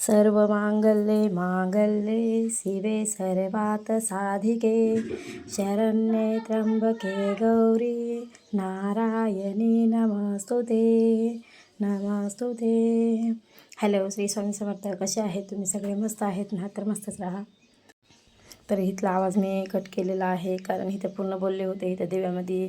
सर्व मांगल्ये मांगल्ये शिवे सर्वात साधिके. शरण्ये त्र्यंबके गौरी नारायणी नमस्तुते नमस्तुते. हॅलो श्री स्वामी समर्थ. कसे आहेत तुम्ही? सगळे मस्त आहेत ना? तर मस्तच राहा. तर इथला आवाज मी कट केलेला आहे. कारण इथे पूर्ण बोलले होते. इथं दिव्यामध्ये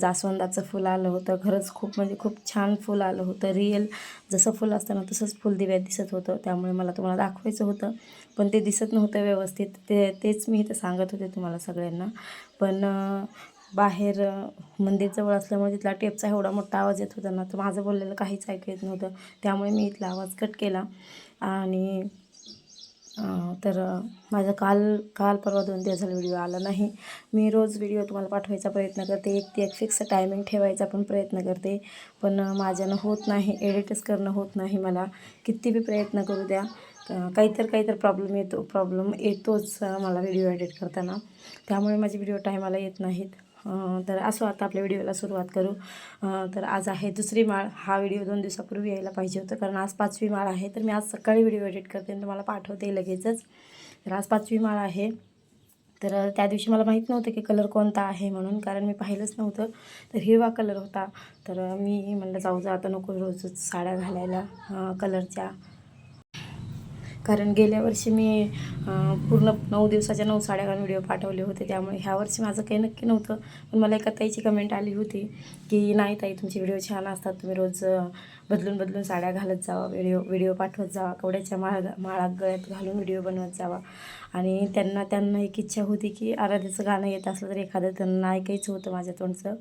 जास्वंदाचं फुल आलं होतं. खरंच खूप म्हणजे खूप छान फुल आलं होतं. रिअल जसं फुल असतं ना तसंच फुल दिव्यात दिसत होतं. त्यामुळे मला तुम्हाला दाखवायचं होतं. पण ते दिसत नव्हतं व्यवस्थित. ते तेच मी इथं सांगत होते तुम्हाला सगळ्यांना. पण बाहेर मंदिरजवळ असल्यामुळे तिथला टेपचा एवढा मोठा आवाज येत होता ना तर माझं बोललेलं काहीच ऐकू येत नव्हतं. त्यामुळे मी इथला आवाज कट केला. आणि तर माझा काल काल परवा दोन दिवस झाला व्हिडिओ आला नाही. मी रोज व्हिडिओ तुम्हाला पाठवायचा प्रयत्न करते. एक ते एक फिक्स टायमिंग ठेवायचा पण प्रयत्न करते. पण माझ्यानं होत नाही. एडिटच करणं होत नाही मला. किती बी प्रयत्न करू द्या. अं, काहीतरी काहीतरी प्रॉब्लेम येतो प्रॉब्लेम येतोच मला व्हिडिओ एडिट करताना. त्यामुळे माझे व्हिडिओ टायमाला येत नाहीत. तर असो आता आपल्या व्हिडिओला सुरुवात करू. तर आज आहे दुसरी माळ. हा व्हिडिओ दोन दिवसापूर्वी यायला पाहिजे होतं कारण आज पाचवी माळ आहे. तर मी आज सकाळी व्हिडिओ एडिट करते आणि तुम्हाला पाठवते लगेचच. तर आज पाचवी माळ आहे. तर त्या दिवशी मला माहीत नव्हतं की कलर कोणता आहे म्हणून कारण मी पाहिलंच नव्हतं. तर हिरवा कलर होता. तर मी म्हणलं जाऊ जा आता नको रोजच साड्या घालायला कलरच्या. कारण गेल्या वर्षी मी पूर्ण नऊ दिवसाच्या नऊ साड्या व्हिडिओ पाठवले होते. त्यामुळे ह्या वर्षी माझं काही नक्की नव्हतं. पण मला एका ताईची कमेंट आली होती की नाही ताई तुमचे व्हिडिओ छान असतात. तुम्ही रोज बदलून बदलून साड्या घालत जावा व्हिडिओ व्हिडिओ पाठवत जावा कवड्याच्या माळ माळा गळ्यात घालून व्हिडिओ बनवत जावा. आणि त्यांना त्यांना एक इच्छा होती की आराध्याचं गाणं येत असलं तर एखादं त्यांना ऐकायचं होतं माझ्या तोंडचं.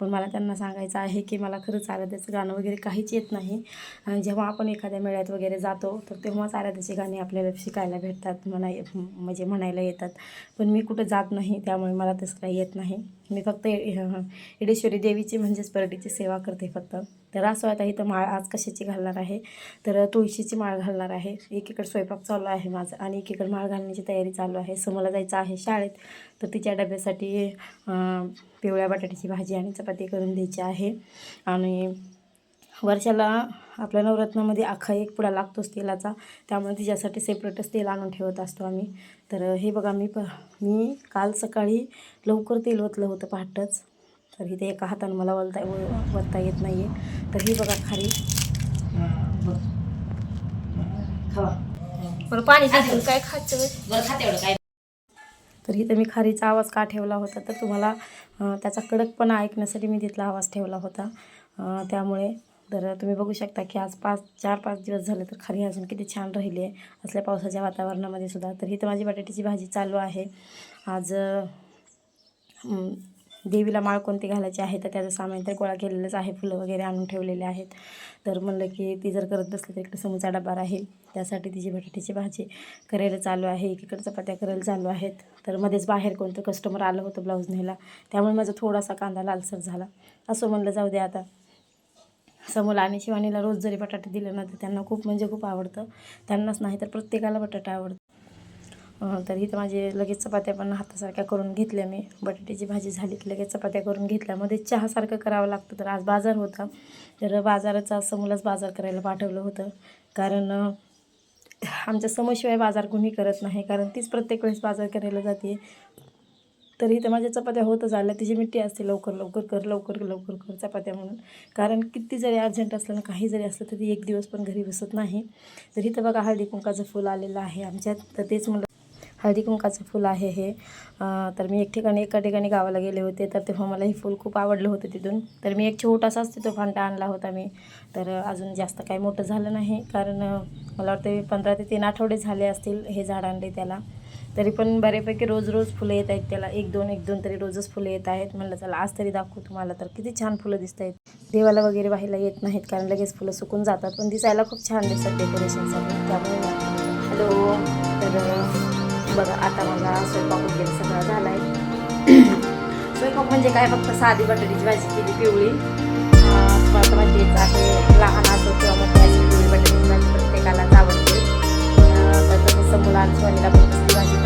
पण मला त्यांना सांगायचं आहे की मला खरंच आराध्याचं गाणं वगैरे काहीच येत नाही. आणि जेव्हा आपण एखाद्या मेळ्यात वगैरे जातो तर तेव्हाच आराध्याची गाणी आपल्याला शिकायला भेटतात म्हणा म्हणजे म्हणायला येतात. पण मी कुठं जात नाही त्यामुळे मला तसं काही येत नाही. मी फक्त ए- येडेश्वरी देवीची म्हणजेच परटीची सेवा करते फक्त. तर असं आता इथं माळ आज कशाची घालणार आहे? तर तुळशीची माळ घालणार आहे. एकीकडे स्वयंपाक चालू आहे माझं आणि एकीकडे माळ घालण्याची तयारी चालू आहे. समोरला जायचं आहे शाळेत. तर तिच्या डब्यासाठी पिवळ्या बटाट्याची भाजी आणि चपाती करून द्यायची आहे. आणि वर्षाला आपल्या नवरत्नामध्ये अख्खा एक पुडा लागतोच तेलाचा. त्यामुळे तिच्यासाठी सेपरेटच तेल आणून ठेवत असतो आम्ही. तर हे बघा मी प मी काल सकाळी लवकर तेल ओतलं होतं पहाटच. तर इथे एका हातानं मला वलता वरता येत नाही आहे तर ही बघा बरं पाणी टाकून काय खायचं? बे? बरं खाते एवढं काय? तर इथं मी खारीचा आवाज का ठेवला होता? तर तुम्हाला त्याचा कडकपणा ऐकण्यासाठी मी तिथला आवाज ठेवला होता. त्यामुळे तर तुम्ही बघू शकता की आज पाच चार पाच दिवस झाले तर खाली अजून किती छान राहिली आहे. असल्या पावसाच्या वातावरणामध्ये सुद्धा. तर ही तर माझी बटाट्याची भाजी चालू आहे. आज देवीला माळ कोणती घालायची आहे तर त्याचं सामान तर गोळा केलेलंच आहे. फुलं वगैरे आणून ठेवलेले आहेत. तर म्हणलं की ती जर करत बसली तर इकडे समोरचा डबा राहील. त्यासाठी तिची बटाट्याची भाजी करायला चालू आहे. एकीकडे चपात्या करायला चालू आहेत. तर मध्येच बाहेर कोणतं कस्टमर आलं होतं ब्लाऊज न्यायला. त्यामुळे माझा थोडासा कांदा लालसर झाला. असं म्हणलं जाऊ दे आता. समोर आणि शिवानीला रोज जरी बटाटे दिले ना तर त्यांना खूप म्हणजे खूप आवडतं. त्यांनाच नाही तर प्रत्येकाला बटाटा आवडतं. तर इथं माझे लगेच चपात्या पण हातासारख्या करून घेतल्या मी. बटाट्याची भाजी झाली की लगेच चपात्या करून घेतल्या. मध्ये चहासारखं करावं लागतं तर आज बाजार होता. तर बाजाराचा समोरच बाजार करायला पाठवलं होतं. कारण आमच्या समोरशिवाय बाजार कोणी करत नाही. कारण तीच प्रत्येक वेळेस बाजार करायला जाते. तर इथं माझ्या चपात्या होतच आल्या. तिची मिट्टी असते लवकर लवकर कर लवकर लवकर कर चपात्या म्हणून. कारण किती जरी अर्जंट असलं ना काही जरी असलं तरी एक दिवस पण घरी बसत नाही. तर इथं बघा हळदी कुंकाचं फुल आलेलं आहे आमच्यात. तर तेच म्हणलं हळदी कुंकाचं फुल आहे हे. तर मी एक ठिकाणी एका ठिकाणी गावाला गेले होते. तर तेव्हा मला हे फुल खूप आवडलं होतं तिथून. तर मी एक छोटासाच तिथं फांटा आणला होता मी. तर अजून जास्त काही मोठं झालं नाही. कारण मला वाटतं पंधरा ते तीन आठवडे झाले असतील हे झाड आणले त्याला. तरी पण बऱ्यापैकी रोज रोज फुलं येत आहेत त्याला. एक दोन एक दोन तरी रोजच फुलं येत आहेत. म्हणलं चला आज तरी दाखवू तुम्हाला. तर किती छान फुलं दिसत आहेत. देवाला वगैरे व्हायला येत नाहीत कारण लगेच फुलं सुकून जातात. पण दिसायला खूप छान दिसतात डेकोरेशनसाठी त्यामुळे हॅलो. तर बघा आता माझा स्वयंपाक वगैरे सगळा झाला आहे स्वयंपाक म्हणजे काय? फक्त साधी बटाट्याची भाजी केली पिवळी. तुम्हाला माहिती आहे. लहान असो किंवा मग अशी पिवळी बटाट्याची भाजी प्रत्येकालाच आवडते. तर तसं मुलांचं आणि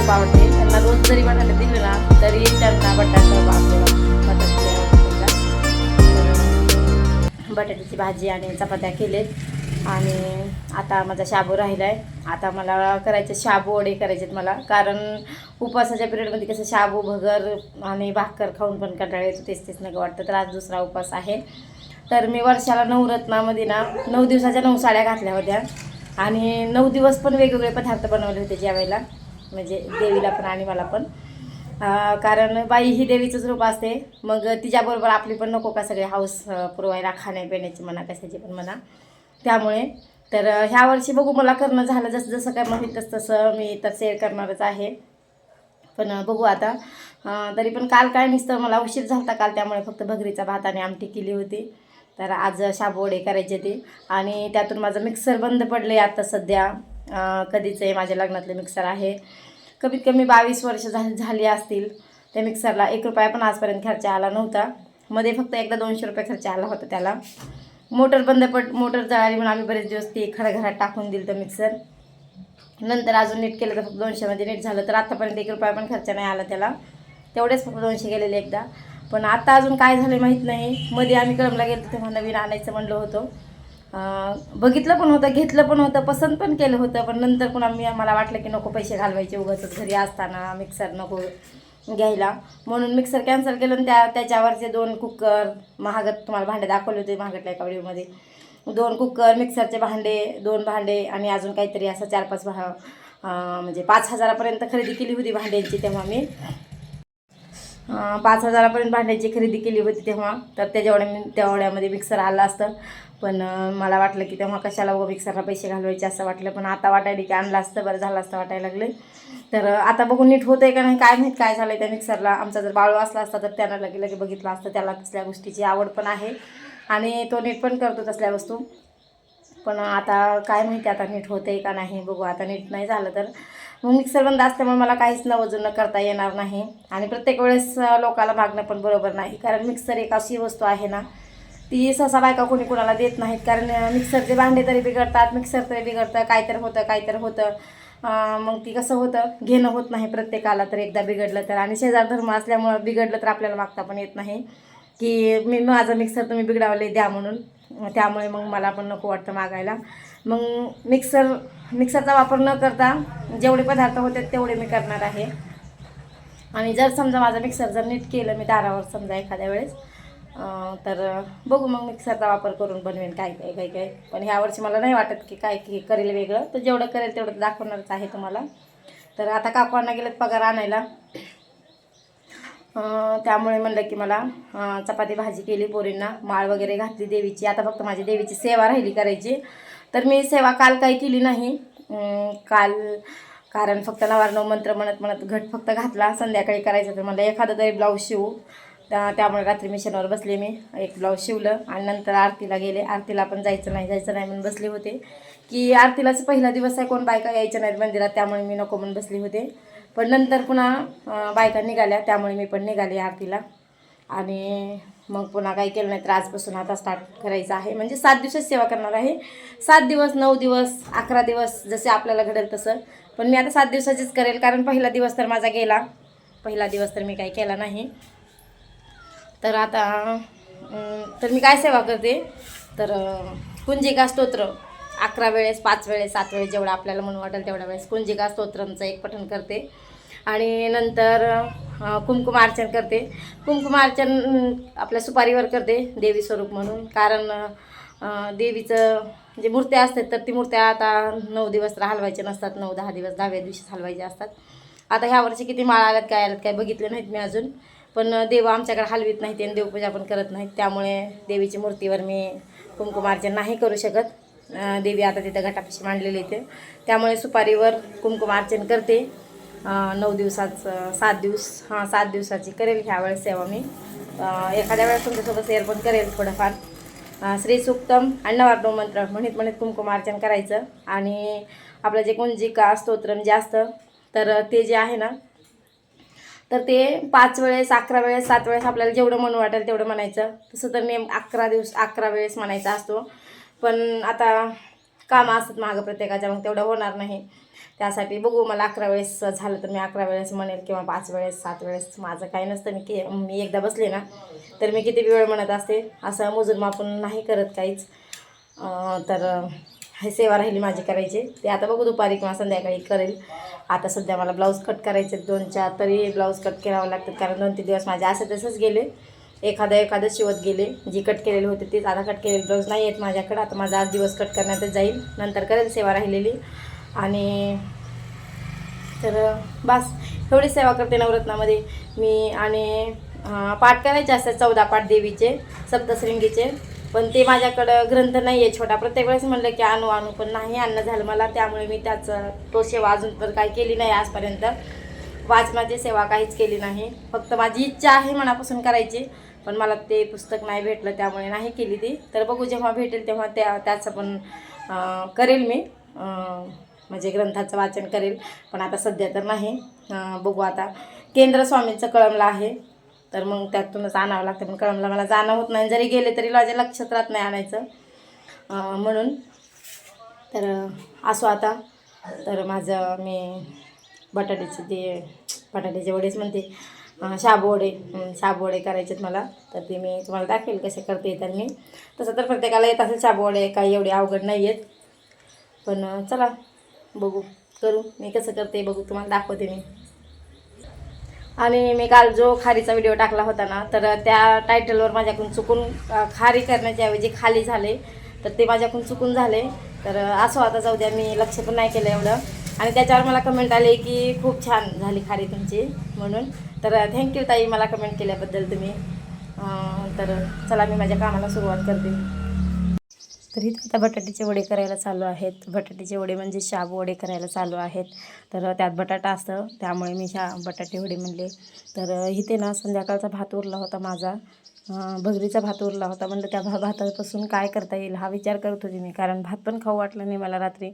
खूप आवडते. त्यांना रोज जरी बटाटे दिले ना तरी त्यांना बटाटा बटाटे बटाट्याची भाजी आणि चपात्या केलेत. आणि आता माझा शाबू राहिला आहे आता मला करायचे शाबू वडे करायचे आहेत मला. कारण उपवासाच्या पिरियडमध्ये कसं शाबू भगर आणि भाकर खाऊन पण कंटाळा येतो. तेच तेच नको वाटतं. तर आज दुसरा उपवास आहे. तर मी वर्षाला नवरत्नामध्ये ना नऊ दिवसाच्या नऊ साड्या घातल्या होत्या. आणि नऊ दिवस पण वेगवेगळे पदार्थ बनवले होते ज्यावेळेला म्हणजे देवीला पण आणि मला पण. कारण बाई ही देवीचंच रूप असते. मग तिच्याबरोबर आपली पण नको का सगळे हाऊस पुरवायला खाण्यापिण्याची म्हणा कशाची पण म्हणा. त्यामुळे तर ह्या वर्षी बघू मला करणं झालं. जसं जसं काय माहीत तसं तसं मी तर शेअर करणारच आहे. पण बघू आता. तरी पण काल काय नसतं. मला उशीर झाला काल. त्यामुळे फक्त भगरीचा भात आणि आमटी केली होती. तर आज शाबोडे करायचे ते. आणि त्यातून माझं मिक्सर बंद पडले आता सध्या. कधीचं आहे माझ्या लग्नातलं मिक्सर आहे. कमीत कमी बावीस वर्ष झाली झाली असतील. त्या मिक्सरला एक रुपया पण आजपर्यंत खर्च आला नव्हता. मध्ये फक्त एकदा दोनशे रुपये खर्च आला होता त्याला. मोटर बंद पड मोटर जळाली म्हणून आम्ही बरेच दिवस ते खडघरात टाकून दिलं तर मिक्सर नंतर अजून नीट केलं तर फक्त दोनशेमध्ये नीट झालं तर आत्तापर्यंत एक रुपया पण खर्च नाही आला त्याला. तेवढेच फक्त दोनशे गेलेले एकदा. पण आता अजून काय झालं माहीत नाही. मध्ये आम्ही कळमला गेलो तेव्हा नवीन आणायचं म्हणलं होतं. बघितलं पण होतं घेतलं पण होतं पसंत पण केलं होतं पण नंतर पुन्हा आम्ही मला वाटलं की नको पैसे घालवायचे उगाच घरी असताना मिक्सर नको घ्यायला. म्हणून मिक्सर कॅन्सल केलं त्या त्याच्यावरचे दोन कुकर महागत तुम्हाला भांडे दाखवले होते महागतल्या एका व्हिडिओमध्ये दोन कुकर मिक्सरचे भांडे दोन भांडे आणि अजून काहीतरी असं चार पाच भा म्हणजे पाच हजारापर्यंत खरेदी केली होती भांड्यांची तेव्हा मी. पाच हजारापर्यंत भांड्याची खरेदी केली होती तेव्हा तर त्याच्यावढ्या मी तेवढ्यामध्ये मिक्सर आला असतं. पण मला वाटलं की तेव्हा कशाला बघा मिक्सरला पैसे घालवायचे असं वाटलं. पण आता वाटायला की आणलं असतं बरं झालं असतं वाटायला लागले तर आता बघून नीट होतंय का नाही काय माहीत काय झालं आहे त्या मिक्सरला आमचा जर बाळू असला असता तर त्यानं लगे लगे बघितलं असतं त्याला तसल्या गोष्टीची आवड पण आहे. आणि तो नीट पण करतो तसल्या वस्तू. पण आता काय माहिती आता नीट होते का नाही बघू. आता नीट नाही झालं तर. मग मिक्सर बंद असल्यामुळे मला काहीच नवजुनं करता येणार नाही. आणि प्रत्येक वेळेस लोकाला मागणं पण बरोबर नाही. कारण मिक्सर एक अशी वस्तू आहे ना ती सहसा बायका कोणी कोणाला देत नाहीत. कारण मिक्सरचे भांडे तरी बिघडतात मिक्सर तरी बिघडतं काहीतरी होतं काहीतरी होतं. मग ती कसं होतं? घेणं होत नाही प्रत्येकाला तर एकदा बिघडलं तर. आणि शेजार धर्म असल्यामुळं बिघडलं तर आपल्याला मागता पण येत नाही. की मी माझं मिक्सर तुम्ही बिघडावले द्या म्हणून. त्यामुळे मग मला पण नको वाटतं मागायला. मग मिक्सर मिक्सरचा वापर न करता जेवढे पदार्थ होते तेवढे मी करणार आहे. आणि जर समजा माझं मिक्सर जर नीट केलं मी दारावर समजा एखाद्या वेळेस तर बघू मग मिक्सरचा वापर करून बनवेन काय काय काय काय. पण ह्या वर्षी मला नाही वाटत की काय की करेल वेगळं. तर जेवढं करेल तेवढं दाखवणारच आहे तुम्हाला. तर आता काकवांना गेलेत पगार आणायला. त्यामुळे म्हणलं की मला चपाती भाजी केली पोरींना माळ वगैरे घातली देवीची. आता फक्त माझी देवीची सेवा राहिली करायची. तर मी सेवा काल काही केली नाही. काल कारण फक्त नवारनव मंत्र म्हणत म्हणत घट फक्त घातला. संध्याकाळी करायचं तर मला एखादं तरी ब्लाऊज शिवू. त्या त्यामुळे रात्री मिशनवर बसले मी. एक ब्लाऊज शिवलं आणि नंतर आरतीला गेले. आरतीला पण जायचं नाही जायचं नाही म्हणून बसले होते. की आरतीलाच पहिला दिवस आहे कोण बायका यायच्या नाहीत मंदिरात त्यामुळे मी नको म्हणून बसले होते. पण नंतर पुन्हा बायका निघाल्या त्यामुळे मी पण निघाले आरतीला. आणि मग पुन्हा काही केलं नाही तर आजपासून आता स्टार्ट करायचं आहे. म्हणजे सात दिवसच सेवा करणार आहे. सात दिवस नऊ दिवस अकरा दिवस जसे आपल्याला घडेल तसं. पण मी आता सात दिवसाचीच करेल कारण पहिला दिवस तर माझा गेला. पहिला दिवस तर मी काही केला नाही. तर आता तर मी काय सेवा करते? तर कुंजिका स्तोत्र. अकरा वेळेस पाच वेळेस सात वेळेस जेवढं आपल्याला म्हणून वाटेल तेवढ्या वेळेस कुंजिका स्तोत्रमचं एक पठण करते. आणि नंतर अं, कुंकुमार्चन करते. कुंकुमार्चन आपल्या सुपारीवर करते देवी स्वरूप म्हणून. कारण देवीचं जे मूर्त्या असतात तर ती मूर्त्या आता नऊ दिवस तर हलवायच्या नसतात. नऊ दहा दिवस दहाव्या दिवशी हलवायचे असतात. आता ह्या वर्षी किती माळा आल्यात काय आल्यात काय बघितलं नाहीत मी अजून. पण देव आमच्याकडे हलवीत नाहीत आणि देवपूजा पण करत नाहीत. त्यामुळे देवीची मूर्तीवर मी कुंकुमार्चन नाही करू शकत. देवी आता तिथं घटापाशी मांडलेली इथे. त्यामुळे सुपारीवर कुंकुमार्चन करते. नऊ दिवसाचं सात दिवस हां सात दिवसाची करेल ह्या वेळेस सेवा मी. एखाद्या वेळेस तुमच्यासोबत शेअर पण करेल थोडंफार. श्री सुक्तम अण्णवार्णव मंत्र म्हणत म्हणत कुंकुमार्चन करायचं. आणि आपलं जे कुंजिका स्तोत्रम जे असतं तर ते जे आहे ना तर ते पाच वेळेस अकरा वेळेस सात वेळेस आपल्याला जेवढं मन वाटेल तेवढं म्हणायचं. तसं तर नेम अकरा दिवस अकरा वेळेस म्हणायचा असतो. पण आता कामं असतात मागं प्रत्येकाच्या मग तेवढं होणार नाही. त्यासाठी बघू मला अकरा वेळेस झालं तर मी अकरा वेळेस म्हणेल किंवा पाच वेळेस सात वेळेस. माझं काही नसतं मी की मी एकदा बसले ना तर मी किती वेळ म्हणत असते? असं मोजून मापून नाही करत काहीच. तर हे सेवा राहिली माझी करायची. ते आता बघू दुपारी किंवा संध्याकाळी करेल. आता सध्या मला ब्लाऊज कट करायचे दोन चार तरी ब्लाऊज कट करावं लागतात. कारण दोन तीन दिवस माझे असे तसंच गेले. एखादं एखादं शिवत गेले. जी कट केलेले होते तेच आता कट केलेले. ब्लाऊज नाही आहेत माझ्याकडं. आता माझा आज दिवस कट करण्यातच जाईल. नंतर करेल सेवा राहिलेली. आणि तर बस. एवढी सेवा करते नवरत्नामध्ये. मी आणि पाठ करायचे असतात चौदा पाठ देवीचे सप्तशृंगीचे. पण ते माझ्याकडं ग्रंथ नाही आहे छोटा. प्रत्येक वेळेस म्हणलं की आणू आणू पण नाही आणणं झालं मला त्यामुळे मी त्याचं तो सेवा अजून तर काही केली नाही आजपर्यंत. वाचनाची सेवा काहीच केली नाही. फक्त माझी इच्छा आहे मनापासून करायची पण मला ते पुस्तक नाही भेटलं त्यामुळे नाही केली ती. तर बघू जेव्हा भेटेल तेव्हा त्या त्याचं पण करेल मी. म्हणजे ग्रंथाचं वाचन करेल. पण आता सध्या तर नाही. बघू आता. केंद्र स्वामींचं कळमलं आहे. तर मग त्यातूनच आणावं लागतं. पण कळमला मला जाणं होत नाही. जरी गेले तरी माझ्या लक्षात राहत नाही आणायचं. म्हणून तर असो आता. तर माझं मी बटाट्याचे ते बटाट्याचे वडेच म्हणते. अं, शाबू वडे. शाबू वडे करायचे आहेत मला. तर ते मी तुम्हाला दाखवेल कसे करते येतात मी. तसं तर प्रत्येकाला येत असेल शाबू वडे. काही एवढे अवघड नाही आहेत. पण चला बघू. करू. मी कसं करते बघू. तुम्हाला दाखवते मी. आणि मी काल जो खारीचा व्हिडिओ टाकला होता ना तर त्या टायटलवर माझ्याकडून चुकून खारी करण्याच्या ऐवजी खाली झाले. तर ते माझ्याकडून चुकून झाले. तर असं आता जाऊ द्या मी लक्ष पण नाही केलं एवढं. आणि त्याच्यावर मला कमेंट आले की खूप छान झाली खारी तुमची म्हणून. तर थँक्यू ताई मला कमेंट केल्याबद्दल तुम्ही. तर चला मी माझ्या कामाला सुरुवात करते. तर इथं आता बटाट्याचे वडे करायला चालू आहेत. बटाट्याचे वडे म्हणजे शाबू वडे करायला चालू आहेत. तर त्यात बटाटा असतं. त्यामुळे मी शा बटाटे वडे म्हणले. तर इथे ना संध्याकाळचा भात उरला होता माझा. भगरीचा भात उरला होता. म्हणलं त्या भा भातापासून काय करता येईल? हा विचार करत होती मी. कारण भात पण खाऊ वाटला नाही मला रात्री.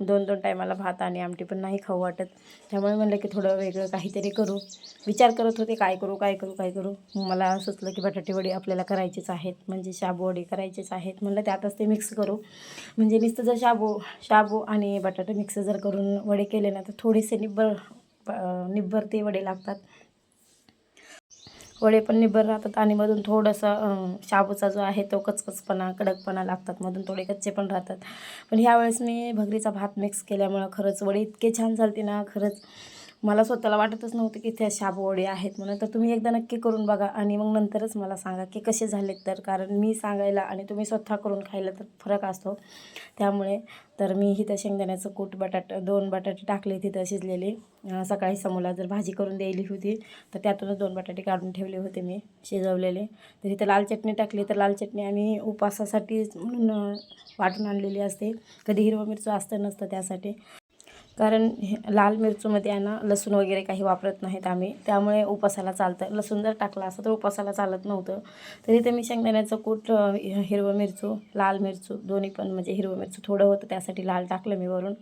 दोन दोन टायमाला भात आणि आमटी पण नाही खाऊ वाटत. त्यामुळे म्हणलं की थोडं वेगळं काहीतरी करू. विचार करत होते काय करू काय करू काय करू? मला सुचलं की बटाटेवडी आपल्याला करायचेच आहेत. म्हणजे शाबू वडे करायचेच आहेत. म्हणलं त्यातच ते मिक्स करू. म्हणजे नुसतं जर शाबू शाबू आणि बटाटे मिक्स जर करून वडे केले ना तर थोडेसे निब्बर निब्बर ते वडे लागतात. वडे पण निब्बर राहतात आणि मधून थोडंसं शाबूचा जो आहे तो कचकचपणा कडकपणा लागतात. मधून थोडे कच्चे पण राहतात. पण ह्यावेळेस मी भगरीचा भात मिक्स केल्यामुळं खरंच वडे इतके छान झालते ना खरंच. मला स्वतःला वाटतच नव्हतं की त्या शाबोडी आहेत म्हणून. तर तुम्ही एकदा नक्की करून बघा आणि मग नंतरच मला सांगा की कसे झालेत तर. कारण मी सांगायला आणि तुम्ही स्वतः करून खायला तर फरक असतो. त्यामुळे तर मी इथं शेंगदाण्याचं कूट बटाटा दोन बटाटे टाकले तिथं शिजलेले. सकाळी समोरला जर भाजी करून द्यायली होती तर त्यातूनच दोन बटाटे काढून ठेवले होते मी शिजवलेले. तर इथं लाल चटणी टाकली तर लाल चटणी आम्ही उपासासाठी म्हणून वाटून आणलेली असते. कधी हिरवं मिरचं असतं नसतं त्यासाठी. कारण हे लाल मिरचूमध्ये आहे ना लसूण वगैरे काही वापरत नाहीत आम्ही. त्यामुळे उपासाला चालतं. लसूण जर टाकला असं तर उपासाला चालत नव्हतं. तरी ते मी शेंगदाण्याचं कूट हिरवं मिरचू लाल मिरचू दोन्ही पण म्हणजे हिरवं मिरचू थोडं होतं त्यासाठी लाल टाकलं मी वरून.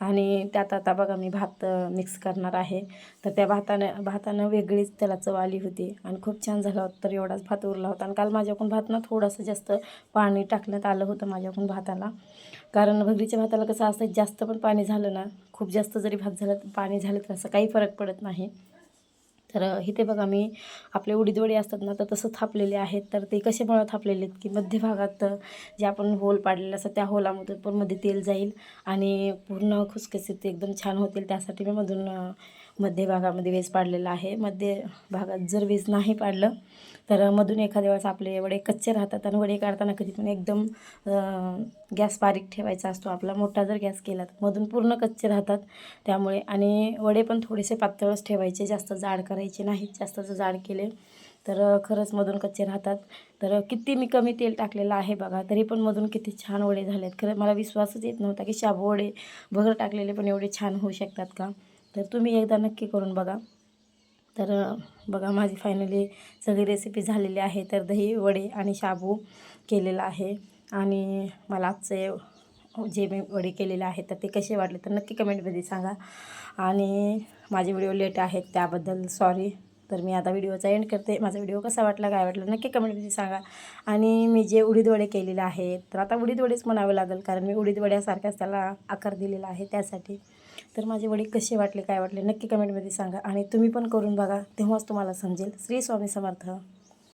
आणि त्यात आता बघा मी भात मिक्स करणार आहे. तर त्या भातानं भातानं वेगळीच त्याला चव आली होती. आणि खूप छान झाला होता तर एवढाच भात उरला होता. आणि काल माझ्याकडून भात ना थोडंसं जास्त पाणी टाकण्यात आलं होतं माझ्याकडून भाताला. कारण भगरीच्या भाताला कसं असतं जास्त पण पाणी झालं ना खूप जास्त जरी भात झालं तर पाणी झालं तर असं काही फरक पडत नाही. तर इथे बघा मी आपले उडीदवडी असतात ना तर तसं थापलेले आहेत. तर ते कशामुळं थापलेले आहेत की मध्यभागात जे आपण होल पाडलेलं असतं त्या होलामधून पण मध्ये तेल जाईल आणि पूर्ण खुसखुशीत एकदम छान होतील. त्यासाठी मी मधून मध्यभागामध्ये मध्य भागामध्ये वेज पाडलेला आहे. मध्य भागात जर वेज नाही पाडलं तर मधून एखाद्या वेळेस आपले वडे कच्चे राहतात आणि वडे काढताना कधी पण एकदम गॅस बारीक ठेवायचा असतो. आपला मोठा जर गॅस केला तर मधून पूर्ण कच्चे राहतात त्यामुळे. आणि वडे पण थोडेसे पातळच ठेवायचे जास्त जाड करायचे नाहीत जास्त जर जाड केले तर खरंच मधून कच्चे राहतात. तर किती मी कमी तेल टाकलेलं आहे बघा तरी पण मधून किती छान वडे झालेत. खरं मला विश्वासच येत नव्हता की शाबू वडे भगर टाकलेले पण एवढे छान होऊ शकतात का? तर तुम्ही एकदा नक्की करून बघा. तर बघा माझी फायनली सगळी रेसिपी झालेली आहे. तर दही वडे आणि शाबू केलेला आहे. आणि मला आजचे जे मी वडे केलेले आहेत तर ते कसे वाटले तर नक्की कमेंटमध्ये सांगा. आणि माझे व्हिडिओ लेट आहेत त्याबद्दल सॉरी तर मी आता व्हिडिओचा एंड करते. माझा व्हिडिओ कसा वाटला काय वाटलं नक्की कमेंटमध्ये सांगा. आणि मी जे उडीद वडे केलेले आहेत तर आता उडीद वडेच म्हणावं लागेल कारण मी उडीद वड्यासारखाच त्याला आकार दिलेला आहे त्यासाठी. तर माझे वडे कसे वाटले काय वाटले नक्की कमेंटमध्ये सांगा आणि तुम्ही पण करून बघा तेव्हाच तुम्हाला समजेल. श्री स्वामी समर्थ.